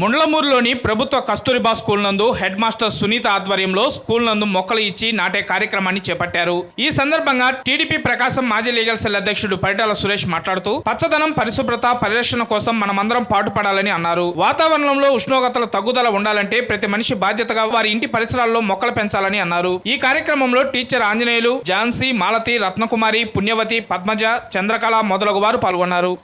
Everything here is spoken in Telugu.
ముండ్లమూరులోని ప్రభుత్వ కస్తూరిబా స్కూల్ నందు హెడ్ మాస్టర్ సునీత ఆధ్వర్యంలో స్కూల్ నందు మొక్కలు ఇచ్చి నాటే కార్యక్రమాన్ని చేపట్టారు. ఈ సందర్భంగా టీడీపీ ప్రకాశం మాజీ లీగల్ సెల్ అధ్యక్షుడు పరిటాల సురేష్ మాట్లాడుతూ పచ్చదనం పరిశుభ్రత పరిరక్షణ కోసం మనమందరం పాటుపడాలని అన్నారు. వాతావరణంలో ఉష్ణోగ్రతల తగ్గుదల ఉండాలంటే ప్రతి మనిషి బాధ్యతగా వారి ఇంటి పరిసరాల్లో మొక్కలు పెంచాలని అన్నారు. ఈ కార్యక్రమంలో టీచర్ ఆంజనేయులు ఝాన్సీ మాలతి రత్నకుమారి పుణ్యవతి పద్మజ చంద్రకళ మొదలగు వారు పాల్గొన్నారు.